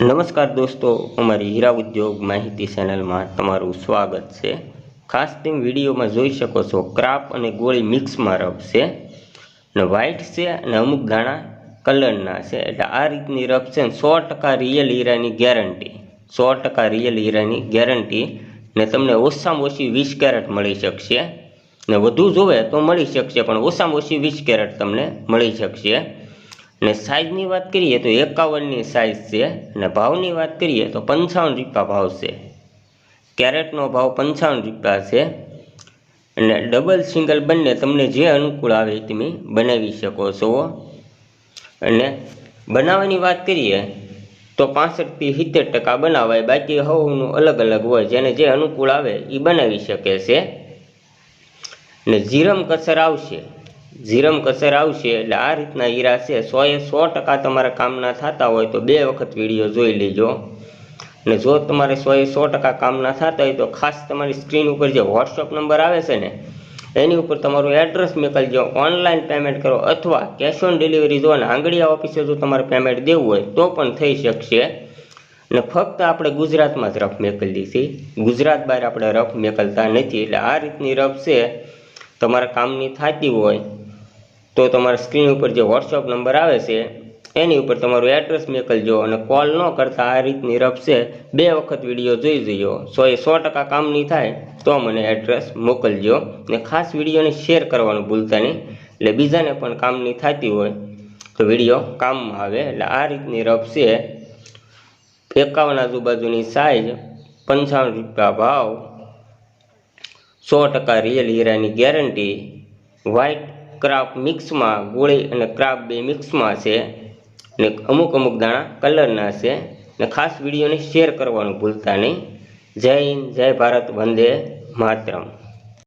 નમસ્કાર દોસ્તો, અમારી હીરા ઉદ્યોગ માહિતી ચેનલમાં તમારું સ્વાગત છે. ખાસ તમે વિડીયોમાં જોઈ શકો છો, ક્રાપ અને ગોળી મિક્સમાં રફ છે ને વ્હાઇટ છે અને અમુક દાણા કલરના છે. એટલે આ રીતની રફ છે સો ટકા રિયલ હીરાની ગેરંટી. સો ટકા રિયલ હીરાની ગેરંટી ને તમને ઓછામાં ઓછી વીસ કેરેટ મળી શકશે. ને વધુ જોવે તો મળી શકશે, પણ ઓછામાં ઓછી વીસ કેરેટ તમને મળી શકશે. ને સાઇઝની વાત કરીએ તો એકાવનની સાઇઝ છે અને ભાવની વાત કરીએ તો પંચાવન રૂપિયા ભાવ છે. કેરેટનો ભાવ પંચાવન રૂપિયા છે અને ડબલ સિંગલ બંને તમને જે અનુકૂળ આવે તમે બનાવી શકો છો. અને બનાવવાની વાત કરીએ તો પાસઠથી સિત્તેર ટકા બનાવાય, બાકી હવનું અલગ અલગ હોય, જેને જે અનુકૂળ આવે એ બનાવી શકે છે. ને જીરમ કસર આવશે. જીરમ કસર આવશે એટલે આ રીતના હીરા છે. સો એ સો ટકા તમારા કામના થતા હોય તો બે વખત વીડિયો જોઈ લેજો. અને જો તમારે સો એ સો ટકા કામના થતા હોય તો ખાસ તમારી સ્ક્રીન ઉપર જે વોટ્સઅપ નંબર આવે છે ને, એની ઉપર તમારું એડ્રેસ મોકલજો. ઓનલાઈન પેમેન્ટ કરો અથવા કેશ ઓન ડિલિવરી જો અને આંગળીયા ઓફિસે જો તમારે પેમેન્ટ દેવું હોય તો પણ થઈ શકશે. ને ફક્ત આપણે ગુજરાતમાં જ રફ મોકલી છે ગુજરાત બહાર આપણે રફ મોકલતા નથી. એટલે આ રીતની રફ છે. તમારા કામની થતી હોય તો તમારા સ્ક્રીન ઉપર જે વોટ્સઅપ નંબર આવે છે, એની ઉપર તમારું એડ્રેસ મોકલજો અને કોલ ન કરતા આ રીતની રફ છે. બે વખત વીડિયો જોઈ જજો. સો એ સો ટકા કામની થાય, તો મને એડ્રેસ મોકલજો. ને ખાસ વિડીયોને શેર કરવાનું ભૂલતા નહીં, એટલે બીજાને પણ કામની થતી હોય, તો વીડિયો કામમાં આવે. એટલે આ રીતની રફ છે. એકાવન આજુબાજુની સાઈઝ પંચાવન રૂપિયા ભાવ, સો ટકા રિયલ હીરાની ગેરંટી વ્હાઇટ ક્રાફ્ટ મિક્સમાં ગોળી અને ક્રાફ્ટ બે મિક્સમાં છે ને અમુક અમુક દાણા કલરના છે ને ખાસ વિડીયોને શેર કરવાનું ભૂલતા નહીં. જય હિન્દ, જય ભારત, વંદે માતરમ.